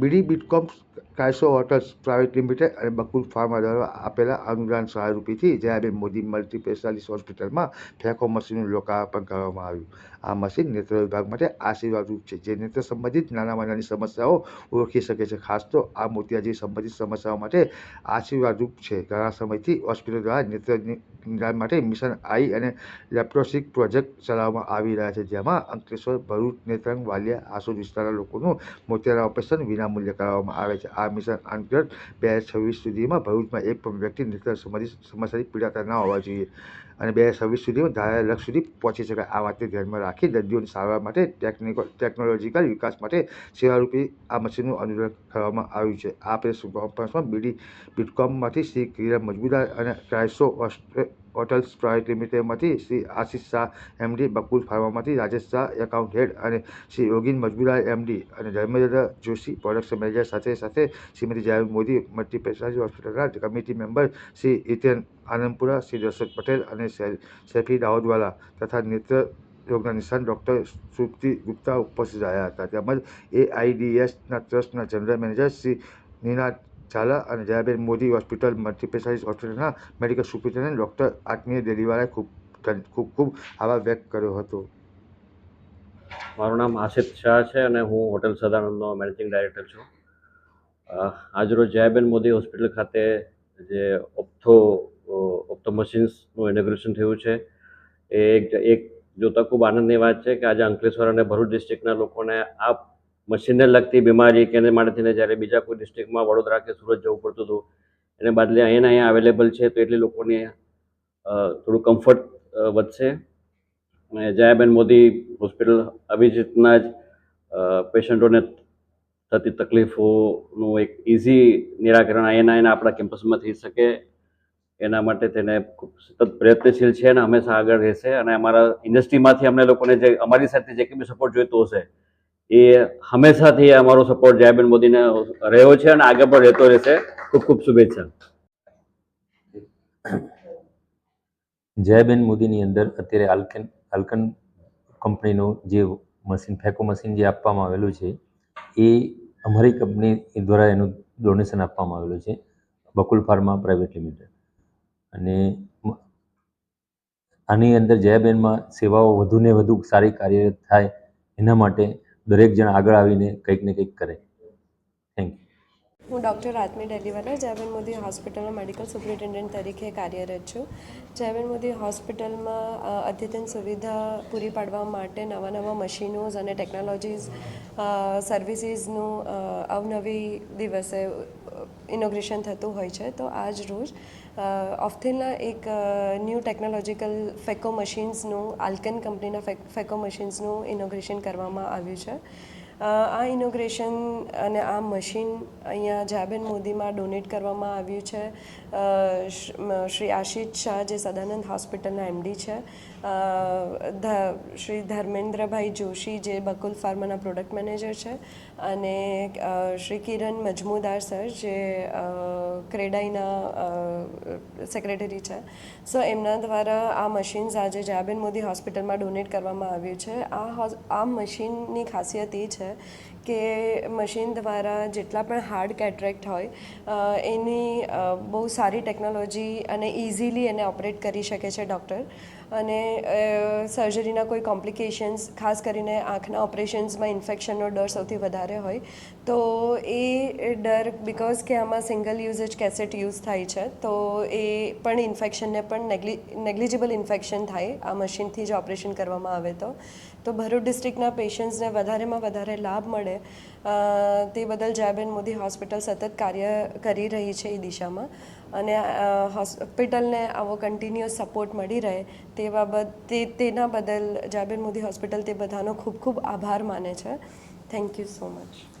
બીડી બીટકોમ કાયસો hotels private limited અને બકુલ ફાર્મા દ્વારા આપેલા અનુદાન સહાયરૂપીથી જયાબેન મોદી મલ્ટી સ્પેશિયાલિસ્ટ હોસ્પિટલમાં ફેકો મશીનનું લોકાર્પણ કરવામાં આવ્યું. આ મશીન નેત્ર વિભાગ માટે આશીર્વાદરૂપ છે, જે નેત્ર સંબંધિત નાનામાં નાની સમસ્યાઓ ઓળખી શકે છે. ખાસ તો આ મોતિયા જેવી સંબંધિત સમસ્યાઓ માટે આશીર્વાદરૂપ છે. ઘણા સમયથી હોસ્પિટલ દ્વારા નેત્ર નિદાન માટે મિશન આઈ અને લેપ્ટોસિક પ્રોજેક્ટ ચલાવવામાં આવી રહ્યા છે, જેમાં અંકલેશ્વર ભરૂચ નેત્રંગ વાલિયા આસોદ વિસ્તારના લોકોનું મોતિયાના ઓપરેશન વિનામૂલ્યે કરાવવામાં આવે છે. આ મિશન અંતર્ગત બે છવ્વીસ સુધીમાં ભરૂચમાં એક પણ વ્યક્તિ નેત્ર સંબંધિત સમસ્યાથી પીડાતા ન હોવા જોઈએ. અને બે હજાર છવ્વીસ સુધીમાં ધારા લક્ષ સુધી પહોંચી શકાય. આ વાતને ધ્યાનમાં રાખી દર્દીઓની સારવાર માટે ટેકનિકલ ટેકનોલોજીકલ વિકાસ માટે સેવારૂપી આ મશીનનું અનુરોધ કરવામાં આવ્યું છે. આ પ્રેસ કોન્ફરન્સમાં બીડી, બીટકોમમાંથી શ્રી કિરણ મજબૂદાર અને ક્રાઇસો હોટલ્સ પ્રાઇવેટ લિમિટેડમાંથી શ્રી આશિષ શાહ, એમડી બકુલ ફાર્મામાંથી રાજેશ શાહ, એકાઉન્ટ હેડ અને શ્રી યોગીન મજબુરા એમડી અને ધર્મેન્દ્ર જોશી પ્રોડક્શન મેનેજર સાથે સાથે શ્રીમતી જયાબેન મોદી મલ્ટી હોસ્પિટલના કમિટી મેમ્બર શ્રી હિતેન આનંદપુરા, શ્રી દર્શક પટેલ અને શેફી દાહોદવાલા તથા નેત્ર રોગના નિષ્ણાત ડૉક્ટર સુપ્તિ ગુપ્તા ઉપસ્થિત રહ્યા હતા. તેમજ એઆઈડીએસના ટ્રસ્ટના જનરલ મેનેજર શ્રી નિનાદ ઝાલા અને Jayaben Modi hospital multi specialist હોસ્પિટલના મેડિકલ સુપ્રિન્ટેન્ડન્ટ ડૉક્ટર આત્મીય દેલીવાલાએ ખૂબ ખૂબ ખૂબ આભાર વ્યક્ત કર્યો હતો. મારું નામ આશિત શાહ છે અને હું હોટેલ સદાનંદનો મેનેજિંગ ડાયરેક્ટર છું. આજરોજ જયાબેન મોદી હોસ્પિટલ ખાતે જે ઓપ્થો ઓપ્થો મશીન્સનું ઇનોગ્રેશન થયું છે, એ એક એક જોતાં ખૂબ આનંદની વાત છે કે આજે અંકલેશ્વર અને ભરૂચ ડિસ્ટ્રિક્ટના લોકોને આ મશીનને લગતી બીમારી કે એને માટે થઈને જ્યારે બીજા કોઈ ડિસ્ટ્રિક્ટમાં વડોદરા કે સુરત જવું પડતું હતું, એને બદલે અહીંયા અહીંયા અવેલેબલ છે, તો એટલી લોકોને થોડું કમ્ફર્ટ વધશે. અને જયાબેન મોદી હોસ્પિટલ આવી જ રીતના જ પેશન્ટોને થતી તકલીફોનું એક ઇઝી નિરાકરણ અહીંના એના આપણા કેમ્પસમાં થઈ શકે. એના માટે તેને ખૂબ સતત પ્રયત્નશીલ છે અને હંમેશા આગળ રહેશે. અને અમારા ઇન્ડસ્ટ્રીમાંથી અમને લોકોને જે, અમારી સાથે જે કંઈ બી સપોર્ટ જોઈતો હશે એ હંમેશાથી અમારો સપોર્ટ જયાબેન મોદીને રહ્યો છે અને આગળ પણ રહેતો રહેશે. ખૂબ ખૂબ શુભેચ્છા. જયાબેન મોદીની અંદર અત્યારે આલ્કન આલ્કન કંપનીનું જે મશીન, ફેકો મશીન જે આપવામાં આવેલું છે, એ અમારી કંપની દ્વારા એનું ડોનેશન આપવામાં આવેલું છે, બકુલ ફાર્મા પ્રાઇવેટ લિમિટેડ. અને આની અંદર જયાબેનમાં સેવાઓ વધુને વધુ સારી કાર્યરત થાય એના માટે દરેક જણ આગળ આવીને કંઈક ને કંઈક કરે. થેન્ક યુ હું ડૉક્ટર આત્મી ડેલીવાલા, જયબેન મોદી હોસ્પિટલમાં મેડિકલ સુપરિન્ટેન્ડન્ટ તરીકે કાર્યરત છું. જયબેન મોદી હોસ્પિટલમાં અદ્યતન સુવિધા પૂરી પાડવા માટે નવા નવા મશીનોઝ અને ટેકનોલોજીસ સર્વિસીસનું અવનવી દિવસે ઇનોગ્રેશન થતું હોય છે, તો આજ રોજ ઓફથેલના એક ન્યૂ ટેકનોલોજીકલ ફેકો મશીન્સનું આલ્કન કંપનીના ફેકો મશીન્સનું ઇનોગ્રેશન કરવામાં આવ્યું છે. આ ઇનોગ્રેશન અને આ મશીન અહીંયા જાબેન મોદીમાં ડોનેટ કરવામાં આવ્યું છે. શ્રી આશિષ શાહ, જે સદાનંદ હોસ્પિટલના એમડી છે. શ્રી ધર્મેન્દ્રભાઈ જોશી, જે બકુલ ફાર્માના પ્રોડક્ટ મેનેજર છે. અને શ્રી કિરણ મજમુદાર સર, જે ક્રેડાઈના સેક્રેટરી છે. સો, એમના દ્વારા આ મશીન્સ આજે જાબેન મોદી હોસ્પિટલમાં ડોનેટ કરવામાં આવ્યું છે. આ આ મશીનની ખાસિયત એ છે કે મશીન દ્વારા જેટલા પણ હાર્ડ કેટરેક્ટ હોય એની બહુ સારી ટેકનોલોજી અને ઇઝીલી એને ઓપરેટ કરી શકે છે ડૉક્ટર. અને સર્જરીના કોઈ કોમ્પ્લિકેશન્સ, ખાસ કરીને આંખના ઓપરેશન્સમાં ઇન્ફેક્શનનો ડર સૌથી વધારે હોય, તો એ ડર બિકોઝ કે આમાં સિંગલ યુઝેજ કેસેટ યુઝ થાય છે, તો એ પણ ઇન્ફેક્શનને પણ નેગ્લી, નેગ્લિજિબલ ઇન્ફેક્શન થાય આ મશીનથી જ ઓપરેશન કરવામાં આવે તો. તો ભરૂચ ડિસ્ટ્રિક્ટના પેશન્ટ્સને વધારેમાં વધારે લાભ મળે તે બદલ જયાબેન મોદી હોસ્પિટલ સતત કાર્ય કરી રહી છે એ દિશામાં. અને હોસ્પિટલને આવો કન્ટિન્યુઅસ સપોર્ટ મળી રહે તે બાબત, તે, તેના બદલ જાબેન મોદી હોસ્પિટલ તે બધાનો ખૂબ ખૂબ આભાર માને છે. Thank you so much